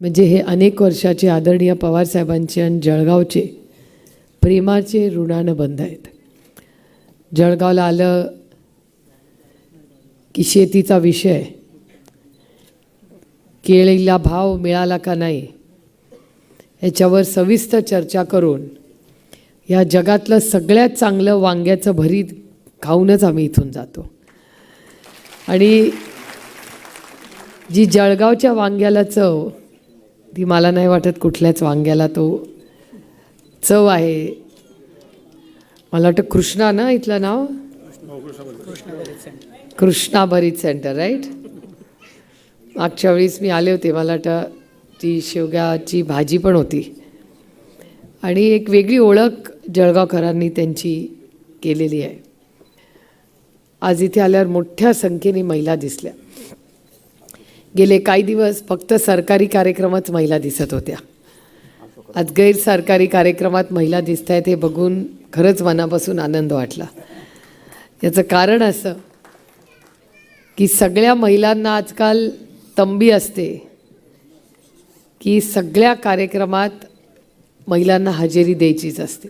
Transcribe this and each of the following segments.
म्हणजे हे अनेक वर्षाचे आदरणीय पवारसाहेबांचे आणि जळगावचे प्रेमाचे ऋणानं बंध आहेत. जळगावला आलं की शेतीचा विषय. केळीला भाव मिळाला का नाही? याच्यावर सविस्तर चर्चा करून या जगातलं सगळ्यात चांगलं वांग्याचं भरीत खाऊनच आम्ही इथून जातो. आणि जी जळगावच्या वांग्याला चव ती मला नाही वाटत कुठल्याच वांग्याला तो चव आहे. मला वाटतं कृष्णा ना इथलं नाव? कृष्णा भरीत सेंटर राईट? मागच्या वेळेस मी आले होते मला वाटतं ती शेवग्याची भाजी पण होती. आणि एक वेगळी ओळख जळगावकरांनी त्यांची केलेली आहे. आज इथे आल्यावर मोठ्या संख्येने महिला दिसल्या. गेले काही दिवस फक्त सरकारी कार्यक्रमात महिला दिसत होत्या. आज गैर सरकारी कार्यक्रमात महिला दिसत आहेत हे बघून खरंच मनापासून आनंद वाटला. याचं कारण असं की सगळ्या महिलांना आजकाल तंबी असते की सगळ्या कार्यक्रमात महिलांना हजेरी द्यायचीच असते.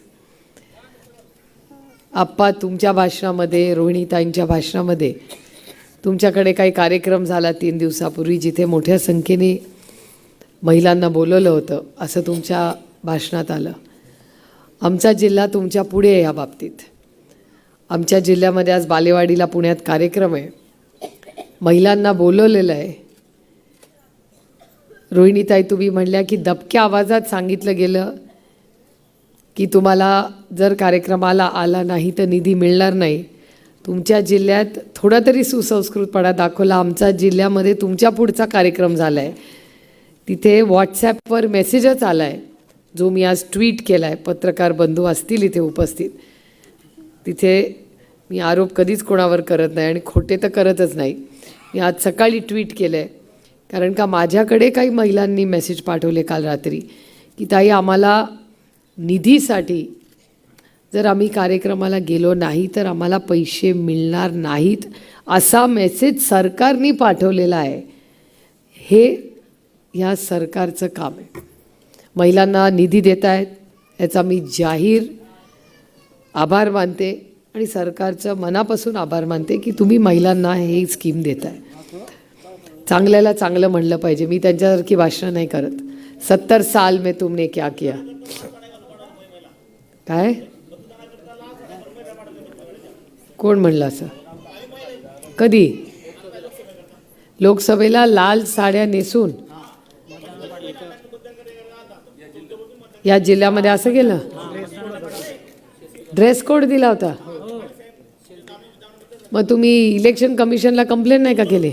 आप्पा तुमच्या भाषणामध्ये रोहिणीताईंच्या भाषणामध्ये तुमच्याकडे काही कार्यक्रम झाला तीन दिवसापूर्वी जिथे मोठ्या संख्येने महिलांना बोलवलं होतं असं तुमच्या भाषणात आलं. आमचा जिल्हा तुमच्यापुढे आहे या बाबतीत. आमच्या जिल्ह्यामध्ये आज बालेवाडीला पुण्यात कार्यक्रम आहे. महिलांना बोलवलेलं आहे. रोहिणीताई तुम्ही म्हणल्या की दबक्या आवाजात सांगितलं गेलं की तुम्हाला जर कार्यक्रमाला आला नाही तर निधी मिळणार नाही. तुमच्या जिल्ह्यात थोडा तरी सुसंस्कृतपणा दाखवला. आमचा जिल्ह्यामध्ये तुमच्या पुढचा कार्यक्रम झाला आहे तिथे व्हॉट्सॲपवर मेसेजच आला आहे जो मी आज ट्विट केला आहे पत्रकार बंधू असतील इथे उपस्थित. तिथे मी आरोप कधीच कोणावर करत नाही आणि खोटे तर करतच नाही. मी आज सकाळी ट्विट केलं आहे कारण का माझ्याकडे काही महिलांनी मेसेज पाठवले काल रात्री की ताई आम्हाला निधीसाठी जर आम्ही कार्यक्रमाला गेलो नाही तर आम्हाला पैसे मिळणार नाहीत असा मेसेज सरकारने पाठवलेला आहे. हे ह्या सरकारचं काम आहे. महिलांना निधी देत आहेत याचा मी जाहीर आभार मानते आणि सरकारचं मनापासून आभार मानते की तुम्ही महिलांना हे स्कीम देत आहे चांगल्याला चांगलं म्हणलं पाहिजे. मी त्यांच्यासारखी भाषणं नाही करत. सत्तर साल में तुमने क्या किया? काय? कोण म्हणलं असं? कधी? लोकसभेला लाल साड्या नेसून या जिल्ह्यामध्ये असं गेलं ड्रेस कोड दिला होता. मग तुम्ही इलेक्शन कमिशनला कंप्लेंट नाही का केली?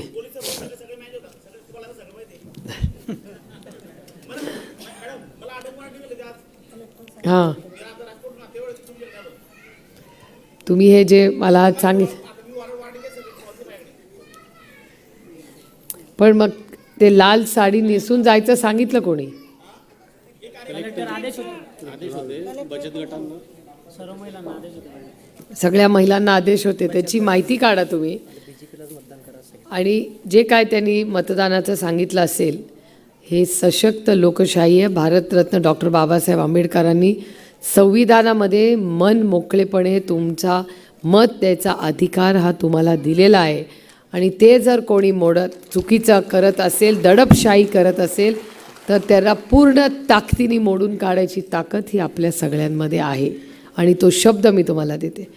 हां. तुम्ही हे जे मला आज सांगित पण मग ते लाल साडी नेसून जायचं सांगितलं कोणी? सगळ्या महिलांना आदेश होते. त्याची माहिती काढा तुम्ही. आणि जे काय त्यांनी मतदानाचं सांगितलं असेल हे सशक्त लोकशाही आहे. भारतरत्न डॉक्टर बाबासाहेब आंबेडकरांनी संविधानामध्ये मन मोकळेपणे तुमचा मत द्यायचा अधिकार हा तुम्हाला दिलेला आहे. आणि ते जर कोणी मोडत चुकीचं करत असेल दडपशाही करत असेल तर त्याला पूर्ण ताकदीने मोडून काढायची ताकद ही आपल्या सगळ्यांमध्ये आहे. आणि तो शब्द मी तुम्हाला देते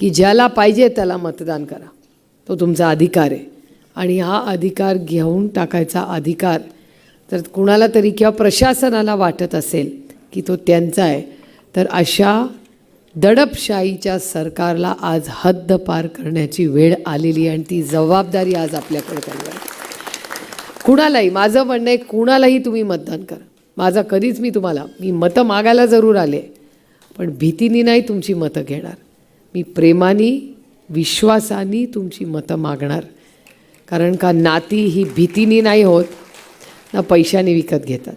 की ज्याला पाहिजे त्याला मतदान करा. तो तुमचा अधिकार आहे. आणि हा अधिकार घेऊन टाकायचा अधिकार तर कुणाला तरी किंवा प्रशासनाला वाटत असेल की तो त्यांचा आहे तर अशा दडपशाहीच्या सरकारला आज हद्द पार करण्याची वेळ आलेली आणि ती जबाबदारी आज आपल्याकडे करणार कुणालाही माझं म्हणणं आहे कुणालाही तुम्ही मतदान करा. माझा कधीच मी तुम्हाला मी मतं मागायला जरूर आले पण भीतीने नाही तुमची मतं घेणार. मी प्रेमाने विश्वासाने तुमची मतं मागणार. कारण का नाती ही भीतीने नाही होत ना पैशाने विकत घेतात.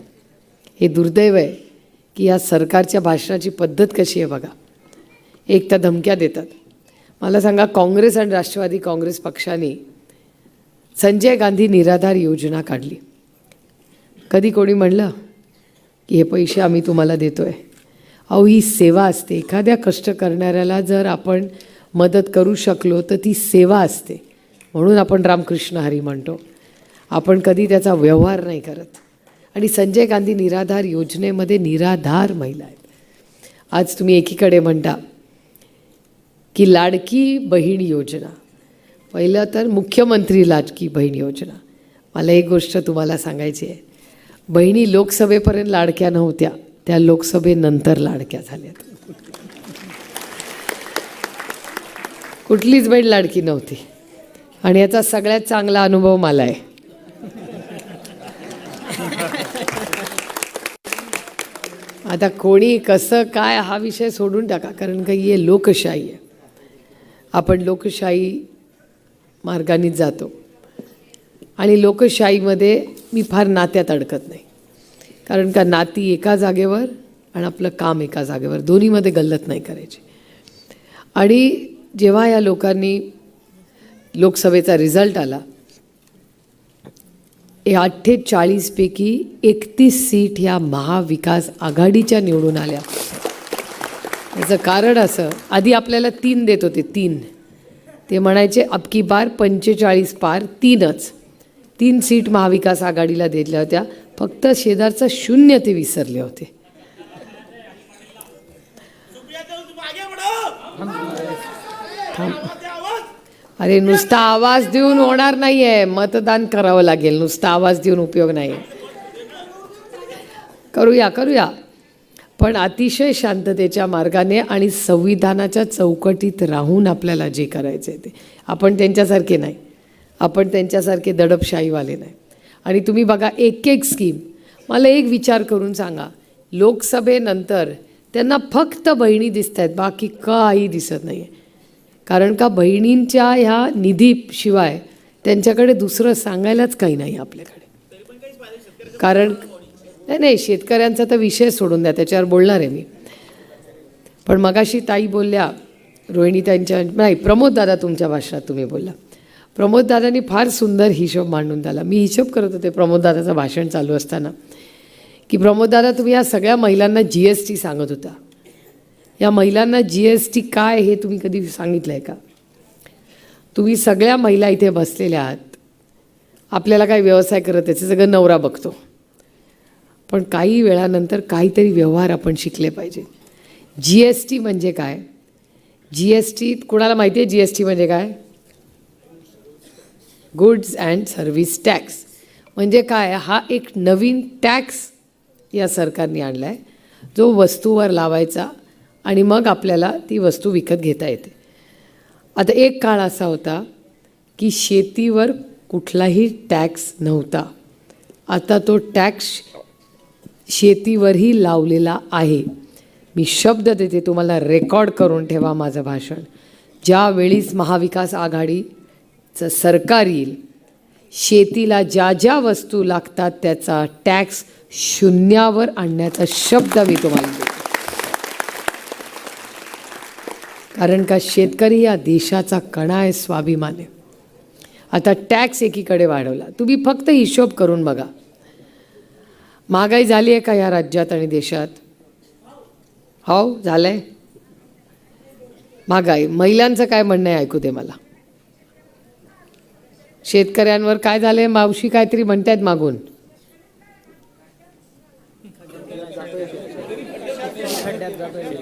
हे दुर्दैव आहे. की या सरकारच्या भाषणाची पद्धत कशी आहे बघा. एक तर धमक्या देतात. मला सांगा काँग्रेस आणि राष्ट्रवादी काँग्रेस पक्षाने संजय गांधी निराधार योजना काढली. कधी कोणी म्हणलं की हे पैसे आम्ही तुम्हाला देतो आहे अहो ही सेवा असते. एखाद्या कष्ट करणाऱ्याला जर आपण मदत करू शकलो तर ती सेवा असते. म्हणून आपण रामकृष्ण हरी म्हणतो. आपण कधी त्याचा व्यवहार नाही करत. आणि संजय गांधी निराधार योजनेमध्ये निराधार महिला आहेत. आज तुम्ही एकीकडे म्हणता की लाडकी बहीण योजना. पहिलं तर मुख्यमंत्री लाडकी बहीण योजना. मला एक गोष्ट तुम्हाला सांगायची आहे. बहिणी लोकसभेपर्यंत लाडक्या नव्हत्या त्या लोकसभेनंतर लाडक्या झाल्यात. कुठलीच बहीण लाडकी नव्हती. आणि याचा सगळ्यात चांगला अनुभव मला आहे. आता कोणी कसं काय हा विषय सोडून टाका कारण का हे लोकशाही आहे. आपण लोकशाही मार्गानेच जातो. आणि लोकशाहीमध्ये मी फार नात्यात अडकत नाही. कारण का नाती एका जागेवर आणि आपलं काम एका जागेवर दोन्हीमध्ये गल्लत नाही करायची. आणि जेव्हा या लोकांनी लोकसभेचा रिझल्ट आला अठ्ठेचाळीसपैकी एकतीस सीट ह्या महाविकास आघाडीच्या निवडून आल्या. याचं कारण असं आधी आपल्याला तीन देत होते तीन. ते म्हणायचे अबकी बार पंचेचाळीस पार तीनच. तीन सीट महाविकास आघाडीला दिल्या होत्या फक्त शेजारचं शून्य ते विसरले होते. थांब. अरे नुसता आवाज देऊन होणार नाही आहे मतदान करावं लागेल. नुसता आवाज देऊन उपयोग नाही. करूया करूया. पण अतिशय शांततेच्या मार्गाने आणि संविधानाच्या चौकटीत राहून आपल्याला जे करायचं आहे ते. आपण त्यांच्यासारखे नाही. आपण त्यांच्यासारखे दडपशाहीवाले नाही. आणि तुम्ही बघा एक एक स्कीम मला एक विचार करून सांगा. लोकसभेनंतर त्यांना फक्त बहिणी दिसत आहेत बाकी काही दिसत नाही आहे कारण का बहिणींच्या ह्या निधीशिवाय त्यांच्याकडे दुसरं सांगायलाच काही नाही आपल्याकडे. कारण नाही नाही शेतकऱ्यांचा तर विषय सोडून द्या त्याच्यावर बोलणार आहे मी. पण मगाशी ताई बोलल्या रोहिणी त्यांच्या नाही प्रमोद दादा तुमच्या भाषणात तुम्ही बोलला. प्रमोद दादांनी फार सुंदर हिशोब मांडून झाला मी हिशोब करत होते प्रमोद दादाचं भाषण चालू असताना की प्रमोद दादा तुम्ही या सगळ्या महिलांना जी एस टी सांगत होता. या महिलांना जी एस टी काय हे तुम्ही कधी सांगितलं आहे का? तुम्ही सगळ्या महिला इथे बसलेल्या आहात. आपल्याला काय व्यवसाय करत त्याचे सगळं नवरा बघतो. पण काही वेळानंतर काहीतरी व्यवहार आपण शिकले पाहिजे. जी एस टी म्हणजे काय? जी एस टी कुणाला माहिती आहे जी एस टी म्हणजे काय? गुड्स अँड सर्व्हिस टॅक्स म्हणजे काय? हा एक नवीन टॅक्स या सरकारने आणला आहे जो वस्तूवर लावायचा आणि मग आपल्याला ती वस्तू विकत घेता येते. आता एक काळ असा होता की शेतीवर कुठलाही टॅक्स नव्हता. आता तो टॅक्स शेतीवरही लावलेला आहे. मी शब्द देते तुम्हाला रेकॉर्ड करून ठेवा माझं भाषण. ज्यावेळीच महाविकास आघाडीचं सरकार येईल शेतीला ज्या ज्या वस्तू लागतात त्याचा टॅक्स शून्यावर आणण्याचा शब्द मी तुम्हाला देते. कारण का शेतकरी या देशाचा कणा आहे स्वाभिमान. आहे आता टॅक्स एकीकडे वाढवला. तुम्ही फक्त हिशोब करून बघा. महागाई झाली आहे का या राज्यात आणि देशात? हो झालंय. महागाई. महिलांचं काय म्हणणं आहे? ऐकू दे मला. शेतकऱ्यांवर काय झालंय? मावशी काहीतरी म्हणतायत मागून.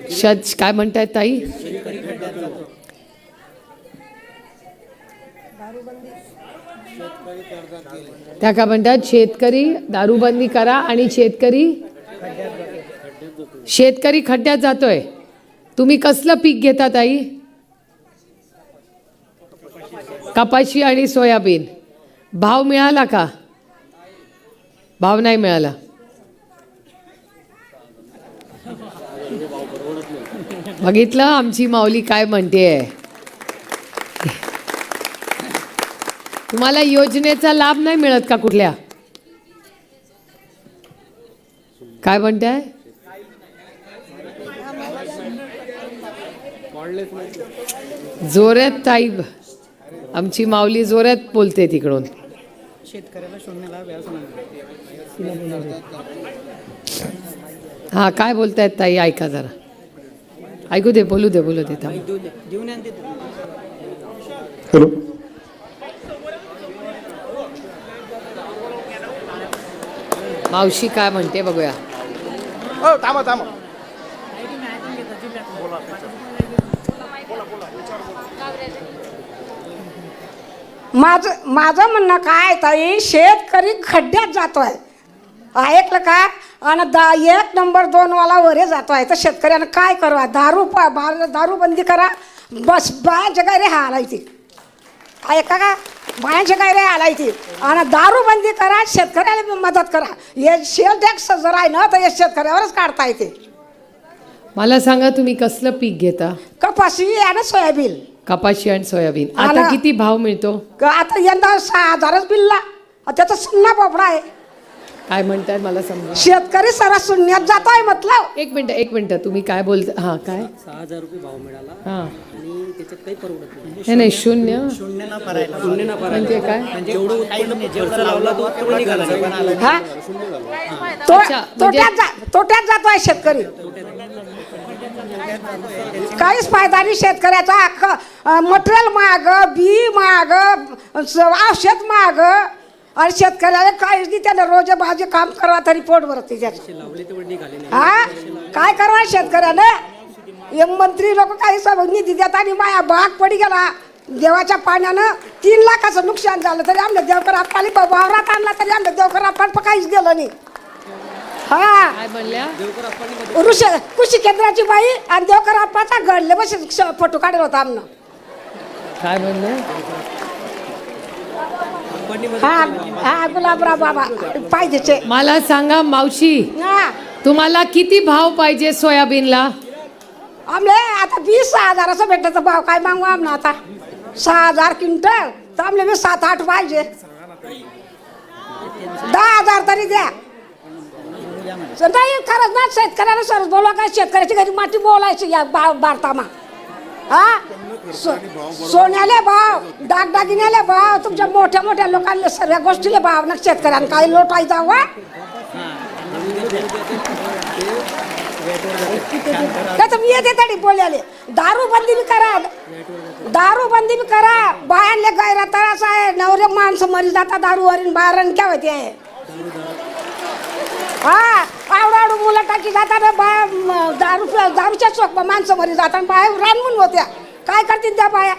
शत काय म्हणतायत ताई? त्या काय म्हणतात शेतकरी दारूबंदी करा आणि शेतकरी शेतकरी खड्ड्यात जातोय. तुम्ही कसलं पीक घेता ताई? कपाशी आणि सोयाबीन. भाव मिळाला का? भाव नाही मिळाला. बघितलं आमची माऊली काय म्हणते तुम्हाला योजनेचा लाभ नाही मिळत का कुठल्या? काय म्हणताय? जोरात ताई आमची माऊली जोरात बोलते तिकडून. शेतकऱ्याला शून्याला व्याज नाही. हां काय बोलतायत ताई? ऐका जरा. ऐकू दे बोलू दे बोलू दे हॅलो. मावशी काय म्हणते बघूया. हो थांबा थांबा. माझं माझं म्हणणं काय ताई शेतकरी खड्ड्यात जातोय. ऐकलं का? आणि दा एक नंबर दोनवाला वरे जातोय. तर शेतकऱ्यानं काय करावं? दारू प बा- दारू बंदी करा. बस बायांच्या काय रे हालायची. ऐका का? बायांच्या काय रे हालायची आणि दारू बंदी करा शेतकऱ्याला मदत करा. हे शेल टॅक्स जर आहे ना तर हे शेतकऱ्यावरच काढता येते. मला सांगा तुम्ही कसलं पीक घेता? कपाशी आणि सोयाबीन. कपाशी आणि सोयाबीन. आता आला. किती भाव मिळतो? क- आता यंदा सहा हजारच बिलला त्याचा सुन्ना पोपडा आहे. काय म्हणतायत मला समजा शेतकरी सरा शून्यात जातोय मतलब एक मिनिट एक मिनिट तुम्ही काय बोलता हां काय? सहा हजार रुपये भाव मिळाला. हां. आणि त्याच्यात काही परवडत नाही. हे नाही शून्य. शून्य ना भरायला. शून्य ना भरायला. म्हणजे काय? म्हणजे जेवढं उत्पन्न जेवढा लावला तो तेवढं निघाला. नाही. हा? तो अच्छा, म्हणजे- तोट्यात जा तोट्यात जातोय शेतकरी. काहीच फायदा नाही शेतकऱ्याचा मटेरियल महाग बी महाग स- औषध महाग आणि शेतकऱ्याला काहीच नाही त्याला रोज भाजी काम करा तरी पोट भरते त्याचं. लावले तेवढे निघाले नाही हा? काय करणार शेतकऱ्यानं हे मंत्री लोक काही सब निधी देतात आणि माया बाग पडी गेला. देवाच्या पाण्यानं तीन लाखाचं नुकसान झालं तरी आमच्या देवकर आपल्याला वावरात आणला तरी आमच्या देवकर आपण काहीच गेलं नाही. हा? ऋषी कृषी केंद्राची बाई आणि देवकर आप्पाचा घडले बस फोटो काढला होता आमनं. काय म्हणलं हा हा गुलाबराव बाबा पाहिजेचे मला सांगा मावशी हा. तुम्हाला किती भाव पाहिजे सोयाबीनला? आमले आता वीस सहा हजाराचा भेटायचा भाव काय मागू आमना आता? सहा हजार क्विंटल तर आमले मी सात आठ पाहिजे. दहा हजार तरी द्या. नाही खरंच ना शेतकऱ्याला सरस बोलवा काय शेतकऱ्याची घरी माती बोलायची या बा भारतामा. हा? सो सोन्याले भाव दागदागिन्याले भाव तुमच्या मोठ्या मोठ्या लोकांना सर्व गोष्टीले भाव ना शेतकऱ्यांना. काही लोटायचा वा तर मी येते तरी बोलायले. दारू बंदी बी करा. दारू बंदी बी करा. बायांले गैरा त्रास आहे. नवरे माणसं मरी जातात दारूवरील बाहेर काय होते हा आवडा आवडू मुलं टाकी जातात बाया म, दारू दारूच्या चोक माणसं मरी जातात बाया रानमून होत्या. काय करतील त्या बाया?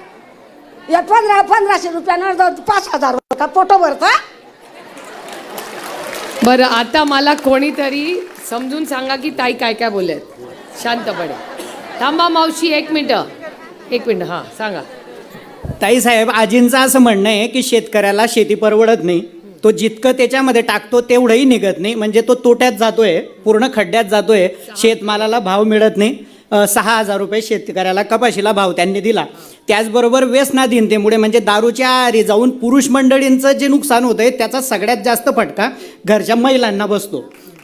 या पंधरा पंधराशे रुपयानं द- पाच हजार रुपये का पोटो भरता बरं आता मला कोणीतरी समजून सांगा की ताई काय काय बोलत शांतपणे. थांबा मावशी एक मिनटं. एक मिनटं हां सांगा. ताई साहेब आजींचं असं म्हणणं आहे की शेतकऱ्याला शेती परवडत नाही. तो जितकं त्याच्यामध्ये टाकतो तेवढंही निघत नाही. म्हणजे तो तोट्यात जातोय पूर्ण खड्ड्यात जातोय. शेतमालाला भाव मिळत नाही. सहा हजार रुपये शेतकऱ्याला कपाशीला भाव त्यांनी दिला. त्याचबरोबर व्यसनाधीनतेमुळे म्हणजे दारूच्या आहारी जाऊन पुरुष मंडळींचं जे नुकसान होतं आहे त्याचा सगळ्यात जास्त फटका घरच्या महिलांना बसतो.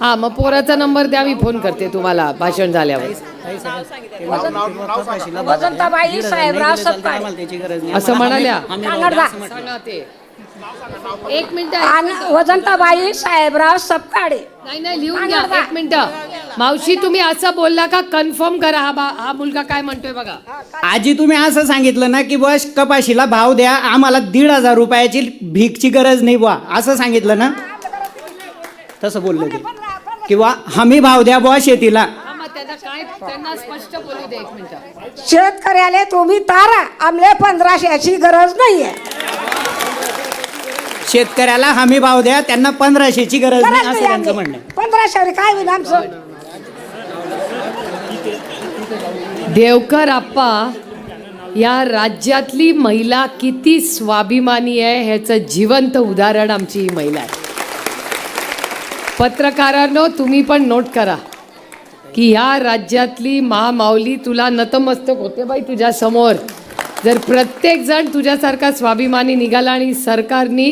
हा मग पोराचा नंबर द्या मी फोन करते तुम्हाला भाषण झाल्यावर. वसंताबाई साहेबराव सपकाळे. असं म्हणाल्या. कानडदा सांगा ते. एक मिनिट आणि वसंताबाई साहेबराव सपकाळे. नाही नाही लिहून घ्या एक मिनिट. मावशी तुम्ही असं बोलला का? कन्फर्म करा हा बा हा मुलगा काय म्हणतोय बघा. आजी तुम्ही असं सांगितलं ना की बुवा कपाशीला भाव द्या आम्हाला दीड हजार रुपयाची भीकची गरज नाही बुवा. असं सांगितलं ना? तसं बोललं ते. किंवा हमी भाव द्या बुवा शेतीला. हा मग त्यांना काय त्यांना स्पष्ट बोलू दे एक मिनिट. शेतकऱ्याला तुम्ही तारा आमले पंधराशेची गरज नाहीये. शेतकऱ्याला हमी भाव द्या त्यांना पंधराशेची गरज नाही गरज असं नाही त्यांचं. म्हणणं आहे. पंधराशे काय होईल आमचं? देवकर आप्पा या राज्यातली महिला किती स्वाभिमानी आहे ह्याचं जिवंत उदाहरण आमची ही महिला आहे. पत्रकारांनो तुम्ही पण नोट करा की ह्या राज्यातली महामाऊली तुला नतमस्तक होते बाई तुझ्या समोर. जर प्रत्येक जण तुझ्यासारखा स्वाभिमानी निघाला आणि सरकारनी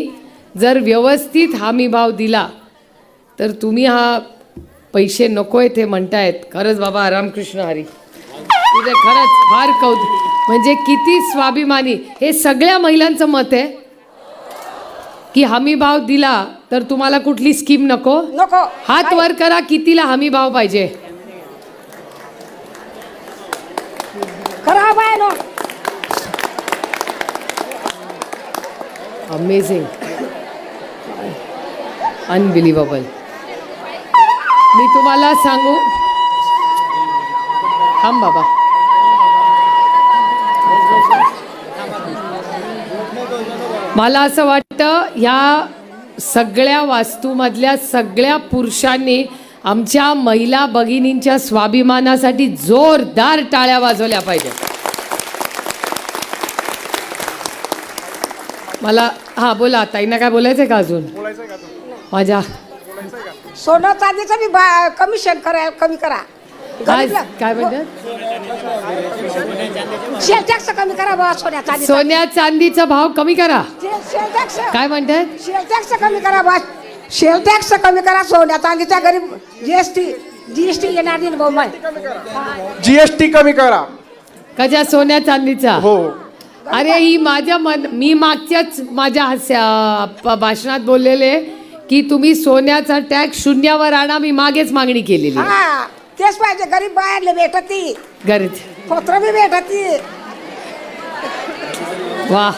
जर व्यवस्थित हमीभाव दिला तर तुम्ही हा पैसे नकोय ते म्हणतायत. खरंच बाबा रामकृष्ण हरी. तुझे खरंच फार कौतुक. म्हणजे किती स्वाभिमानी. हे सगळ्या महिलांचं मत आहे. की हमी भाव दिला तर तुम्हाला कुठली स्कीम नको? नको. हात वर करा कितीला हमी भाव पाहिजे. खराब आहे ना अमेझिंग अनबिलिव्हेबल मी तुम्हाला सांगू. थांब बाबा. मला असं वाटतं ह्या सगळ्या वास्तूमधल्या सगळ्या पुरुषांनी आमच्या महिला भगिनींच्या स्वाभिमानासाठी जोरदार टाळ्या वाजवल्या पाहिजेत. मला हा बोला ताईंना काय बोलायचंय का अजून? माझ्या सोनं चांदीचं बी बा- कमिशन करा कमी करा. काय गरीबला- काय म्हणतात शेल टॅक्स कमी करा सोन्या चांदी सोन्या चांदीचा भाव कमी करा. टॅक्स काय म्हणतात? शेल टॅक्स कमी करा बा शेल टॅक्स कमी करा सोन्या चांदीच्या गरीब जीएसटी जीएसटी येणार नाही भाऊ जीएसटी कमी करा. कशा सोन्या चांदीचा? हो. अरे ही माझ्या मन मी मागच्याच माझ्या हस्या प- भाषणात बोललेले की तुम्ही सोन्याचा टॅक्स शून्यावर आणा मी मागेच मागणी केलेली. आहे. हा. तेच पाहिजे गरीब बाहेरले भेटती. गरज पत्र बी भेटती. वा.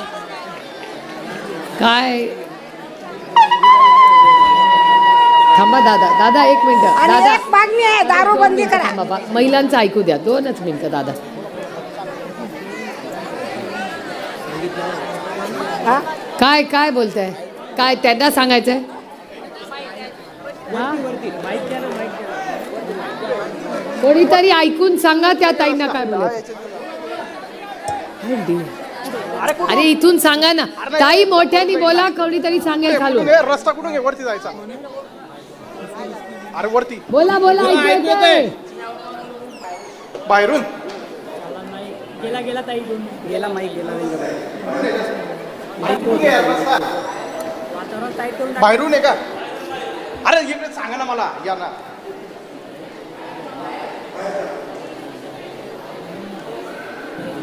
काय? थांबा दादा. दादा एक मिनिट. आणि दादा. एक मागणी आहे दारू बंदी करा बाबा महिलांचं ऐकू द्या. दोनच मिनिटं दादा. हा? काय काय बोलताय? काय त्यांना सांगायचंय? हा? कोणीतरी ऐकून सांगा त्या ताईंना काय बोलायचं. अरे इथून सांगा ना. ताई मोठ्यानी बोला कोणीतरी सांगेल खालून. रस्ता कुठून घे वरती जायचा. अरे वरती. बोला बोला ऐकू येतंय. बाहेरून? गेला माईक गेला बाहेरून आहे का? अरे इकडे सांगा ना मला या ना.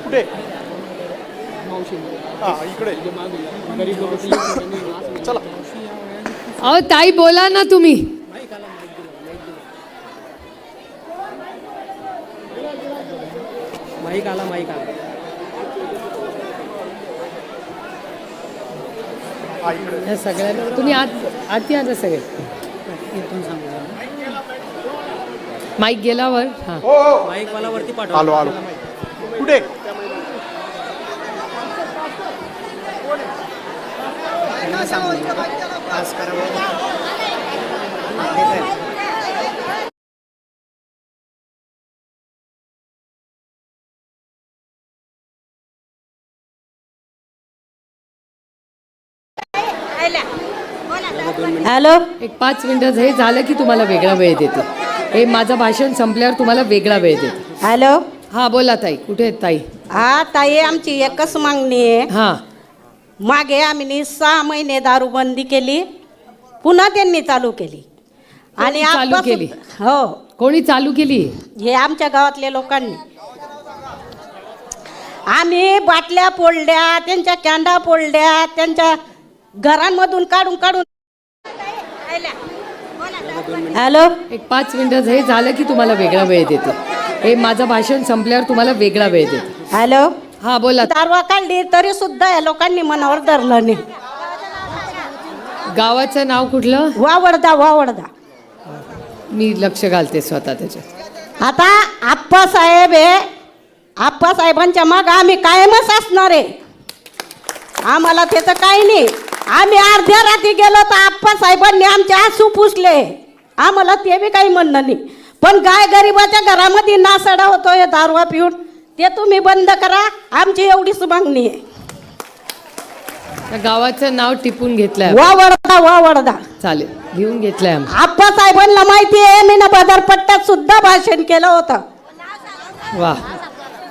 कुठे? हा इकडे. चला. अहो ताई बोला ना तुम्ही. माईक आला माईक आला. इकडे. या सगळ्यांना तुम्ही आत आत या ना सगळे. माईक गेल्यावर हा. हो हो. माईक मला वरती पाठव. आलो आलो. कुठे? पास करावं हॅलो. एक पाच मिनिटं हे झालं की तुम्हाला वेगळा वेळ देते. हे माझं भाषण संपल्यावर तुम्हाला वेगळा वेळ देते. हॅलो. हा बोला ताई. कुठे आहेत ताई? हा ताई आमची एकच मागणी आहे. हा. मागे आम्ही सहा महिने दारूबंदी केली पुन्हा त्यांनी चालू केली. आणि चालू आत्ता केली? सुद्धा- हो. कोणी चालू केली? हे आमच्या गावातल्या लोकांनी. आम्ही बाटल्या पोळल्या त्यांच्या कॅन्डा पोळल्या त्यांच्या घरांमधून काढून काढून हॅलो? एक पाच मिनिटं हे झालं की तुम्हाला वेगळा वेळ देते. हे माझं भाषण संपल्यावर तुम्हाला वेगळा वेळ देते. हॅलो? हा बोला. दारवा काढली तरी सुद्धा या लोकांनी मनावर धरलं नाही. गावाचं नाव कुठलं? वावडदा वावडदा. मी लक्ष घालते स्वतः त्याच्यात. आता आप्पासाहेब आहे आप्पासाहेबांच्या मग आम्ही कायमच असणार आहे. आम्हाला त्याचं काही नाही. आम्ही अर्ध्या रात्री गेलो तर आप्पासाहेबांनी आमचे आसू पुसले. आम्हाला ते बी काही म्हणणं नाही. पण गाय गरिबाच्या घरामध्ये नासडा होतोय दारवा पिऊन. ते तुम्ही बंद करा आमची एवढीच मागणी आहे. त्या गावाचं नाव टिपून घेतलंय. वावडदा वावडदा चालेल लिहून घेतलंय आम्ही. आप्पासाहेबांना माहिती आहे मी ना बाजारपट्ट्यात सुद्धा भाषण केलं होतं. वा.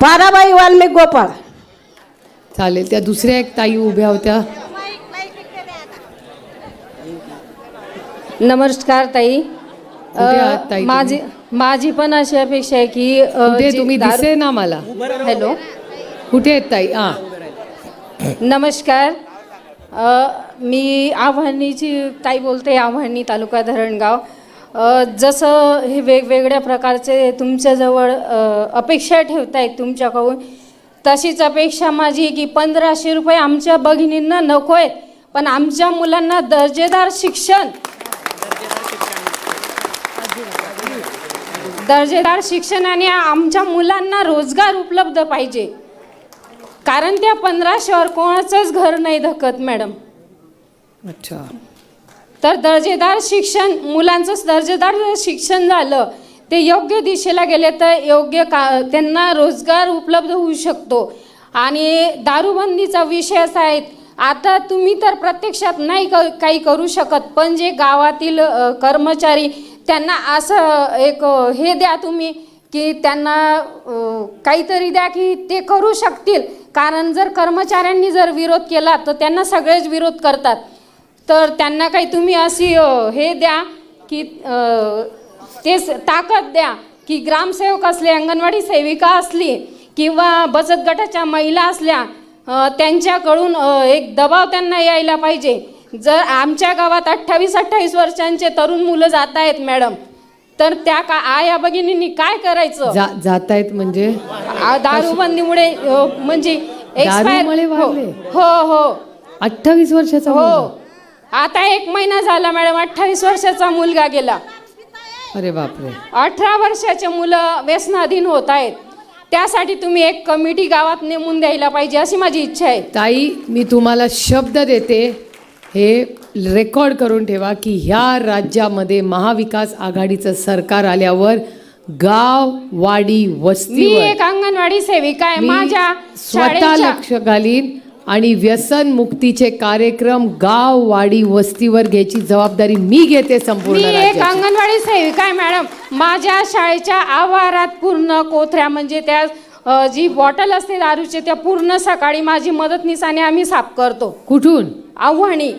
पाराबाई वाल्मिक गोपाळ. चालेल त्या दुसऱ्या एक ताई उभ्या होत्या. नमस्कार ताई. कुठे आहात ताई तुम्ही? माझी माझी पण अशी अपेक्षा आहे की अ, कुठे जी तुम्ही? दारू- दिसे ना मला. हॅलो. कुठे आहेत ताई? हा. नमस्कार. अ, मी आव्हानीची ताई बोलते आव्हानी तालुका धरणगाव. अ, जसं हे वेगवेगळ्या प्रकारचे तुमच्याजवळ अ, अपेक्षा ठेवतायत तुमच्याकडून तशीच अपेक्षा माझी आहे की पंधराशे रुपये आमच्या भगिनींना नको आहेत पण आमच्या मुलांना दर्जेदार शिक्षण दर्जेदार शिक्षण आणि आमच्या मुलांना रोजगार उपलब्ध पाहिजे. कारण त्या पंधराशेवर कोणाचंच घर नाही धकत मॅडम. अच्छा. तर दर्जेदार शिक्षण मुलांचं दर्जेदार शिक्षण झालं ते योग्य दिशेला गेले तर योग्य का त्यांना रोजगार उपलब्ध होऊ शकतो. आणि दारूबंदीचा विषय असा आहे आता तुम्ही तर प्रत्यक्षात नाही क काही करू शकत पण जे गावातील कर्मचारी त्यांना असं एक हे द्या तुम्ही की त्यांना काहीतरी द्या की ते करू शकतील. कारण जर कर्मचाऱ्यांनी जर विरोध केला तर त्यांना सगळेच विरोध करतात. तर त्यांना काही तुम्ही अशी हे द्या की ते स- ताकद द्या की ग्रामसेवक असले अंगणवाडी सेविका असली किंवा बचत गटाच्या महिला असल्या त्यांच्याकडून एक दबाव त्यांना यायला पाहिजे. जर आमच्या गावात अठ्ठावीस अठ्ठावीस वर्षांचे तरुण मुलं जात आहेत मॅडम तर त्या का आया भगिनींनी काय करायचं? जा जात आहेत म्हणजे? आ- दारूबंदीमुळे म्हणजे हो वाढले? हो हो. अठ्ठावीस वर्षाचा हो? आता एक महिना झाला मॅडम अठ्ठावीस वर्षाचा मुलगा गेला. अरे बापरे. अठरा वर्षाचे मुलं व्यसनाधीन होत आहेत त्यासाठी तुम्ही एक कमिटी गावात नेमून द्यायला पाहिजे अशी माझी इच्छा आहे. ताई मी तुम्हाला शब्द देते. हे रेकॉर्ड करून ठेवा की ह्या राज्यामध्ये महाविकास आघाडीचं सरकार आल्यावर गाव वाडी मी वस्तीवर एक अंगणवाडी सेविका आहे. मी माझ्या स्वतः शाळेच्या लक्ष घालीन आणि व्यसन मुक्तीचे कार्यक्रम गाव वाडी वस्तीवर घ्यायची जबाबदारी मी घेते संपूर्ण मी एक राज्याची. अंगणवाडी सेविका आहे मॅडम. माझ्या शाळेच्या आवारात पूर्ण कोथऱ्या म्हणजे त्या अ, जी बॉटल असते दारूची त्या पूर्ण सकाळी माझी मदतनीस आणि आम्ही साफ करतो. कुठून? आव्हाणी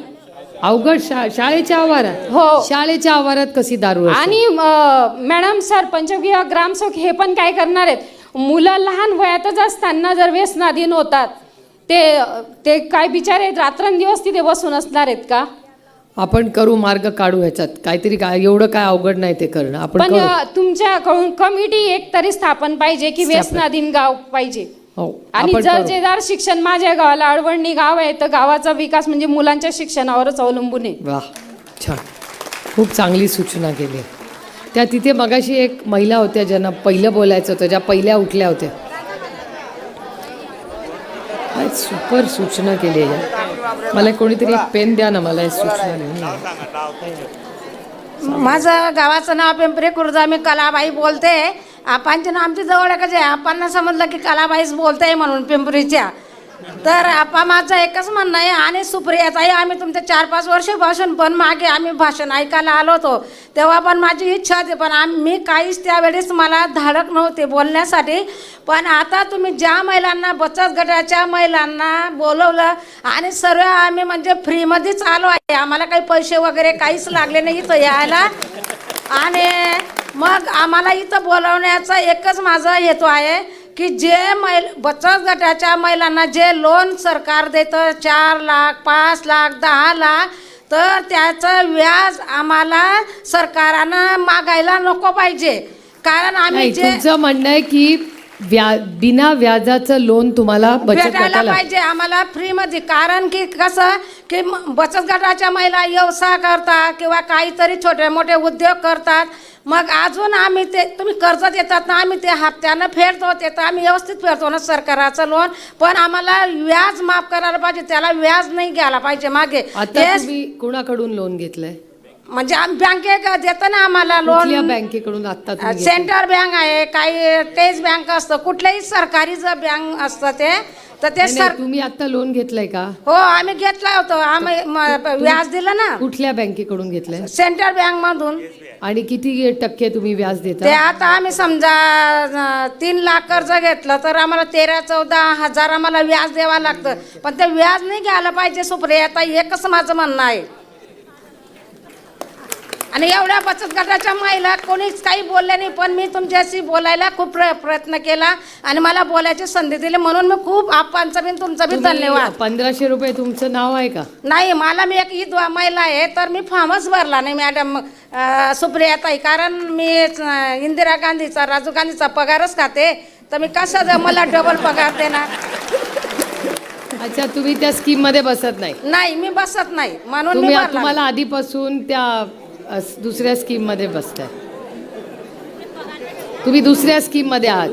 अवघड शा शाळेच्या आवारात? हो. शाळेच्या आवारात कशी दारू? आणि अ, मॅडम सरपंच किंवा ग्रामसेवक हे पण काय करणार आहेत? मुलं लहान वयातच असताना जर व्यसनाधीन होतात ते ते काय बिचारे रात्रंदिवस तिथे बसून असणार आहेत का? आपण करू मार्ग काढू ह्याच्यात. काहीतरी काय एवढं काय अवघड नाही ते करणं. आपण पण करू. अ, तुमच्याकडून कमिटी एक तरी स्थापन पाहिजे की व्यसनाधीन गाव पाहिजे. हो आणि. दर्जेदार शिक्षण माझ्या गावाला अडवणी गाव आहे तर गावाचा विकास म्हणजे मुलांच्या शिक्षणावरच अवलंबून आहे. वा छान. खूप चांगली सूचना केली. त्या तिथे मगाशी एक महिला होत्या ज्यांना पहिलं बोलायचं होतं ज्या पहिल्या उठल्या होत्या. काय सुपर सूचना केली आहे. मला कोणीतरी एक पेन द्या ना मला हे सूचना लिहून माझं गावाचं नाव पिंपरी खुर्द मी कलाबाई बोलते. आपांचे ना आमच्या जवळ आहे. आपांना समजलं की कलाबाईच बोलताय म्हणून पिंपरीच्या. तर आपा माझं एकच म्हणणं आहे आणि सुप्रियाताई आम्ही तुमच्या चार पाच वर्षापासून पण मागे आम्ही भाषण ऐकायला आलो होतो. तेव्हा पण माझी इच्छा होती पण आम मी काहीच त्यावेळेस मला धाडक नव्हते बोलण्यासाठी. पण आता तुम्ही ज्या महिलांना बचत गटाच्या महिलांना बोलवलं आणि सर्व आम्ही म्हणजे फ्रीमध्येच आलो आहे. आम्हाला काही पैसे वगैरे काहीच लागले नाही इथं यायला. आणि मग आम्हाला इथं बोलवण्याचा एकच माझा हेतू आहे की जे मैल बचत गटाच्या महिलांना जे लोन सरकार देतं चार लाख पाच लाख दहा लाख तर त्याचं व्याज आम्हाला सरकारानं मागायला नको पाहिजे. कारण आम्ही जे तुमचं म्हणणं आहे की व्या बिना व्याजाचं लोन तुम्हाला बचत भेटायला गटाला पाहिजे आम्हाला फ्रीमध्ये कारण की कसं की बचत गटाच्या महिला व्यवसाय करतात किंवा काहीतरी छोटे मोठे उद्योग करतात. मग अजून आम्ही ते तुम्ही कर्ज देतात ना आम्ही ते हप्त्यानं फेडतो ते तर आम्ही व्यवस्थित फेडतो ना सरकाराचं लोन. पण आम्हाला व्याज माफ करायला पाहिजे त्याला व्याज नाही घ्यायला पाहिजे मागे. कुणाकडून लोन घेतलंय? म्हणजे आम्ही बँके देतो ना आम्हाला लोन. बँकेकडून आता? सेंट्रल बँक आहे काही तेच बँक असतं कुठल्याही सरकारी जर बँक असतं ते. तर ते सर नाही, तुम्ही आता लोन घेतलंय का? हो आम्ही घेतला होतो. आम्ही म- व्याज दिलं ना. कुठल्या बँकेकडून घेतलंय? सेंट्रल बँक मधून आणि किती टक्के तुम्ही व्याज ते देता आता आम्ही समजा अं, तीन लाख कर्ज घेतलं तर आम्हाला तेरा चौदा हजार आम्हाला व्याज द्यावं लागतं. पण ते व्याज नाही घ्यायला पाहिजे सुप्रिया. आता एकच माझं म्हणणं आहे. आणि एवढ्या बचत गटाच्या महिला कोणीच काही बोलले नाही पण मी तुमच्याशी बोलायला खूप प्र- प्रयत्न केला आणि मला बोलायची संधी दिली. म्हणून मी खूप आपांचा बी तुमचा बी धन्यवाद. पंधराशे रुपये तुमचं नाव आहे का? नाही मला मी एक विधवा महिला आहे तर मी फॉर्मच भरला नाही मॅडम. अं, सुप्रियाताई कारण मी इंदिरा गांधीचा राजीव गांधीचा पगारच खाते. तर मी कसं मला डबल पगार देणार? अच्छा तुम्ही त्या स्कीममध्ये बसत नाही. नाही मी बसत नाही. म्हणून तुम्हाला आधीपासून त्या अ, दुसऱ्या स्कीममध्ये बसताय. तुम्ही दुसऱ्या स्कीममध्ये आहात.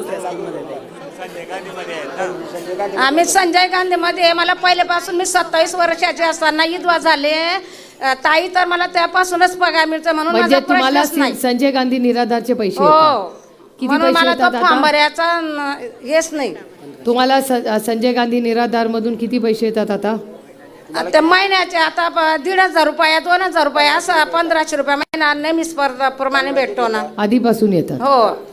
आम्ही संजय गांधीमध्ये मला पहिल्यापासून मी सत्तावीस वर्षाचे असताना विधवा झाले. ताई तर मला त्यापासूनच पगार मिळतो म्हणून म्हणजे तुम्हाला संजय गांधी निराधारचे पैसे. हो. किती म्हणून पैसे मला तो न- हेच नाही. तुम्हाला संजय गांधी निराधार मधून किती पैसे येतात आता? आता महिन्याचे आता प- दीड हजार रुपये दोन हजार रुपये असं पंधराशे रुपये महिना नेहमी स्पर्धा प्रमाणे भेटतो ना. आधीपासून येतात. हो.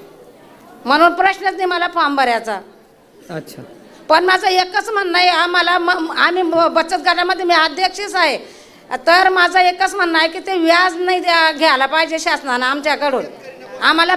म्हणून प्रश्नच नाही मला फॉर्म भरायचा. अच्छा. पण माझं एकच म्हणणं आहे आम्हाला म- आम्ही बचत गटामध्ये मी अध्यक्षच आहे. तर माझं एकच म्हणणं आहे की ते व्याज नाही द्या घ्यायला पाहिजे शासनानं आमच्याकडून. आम्हाला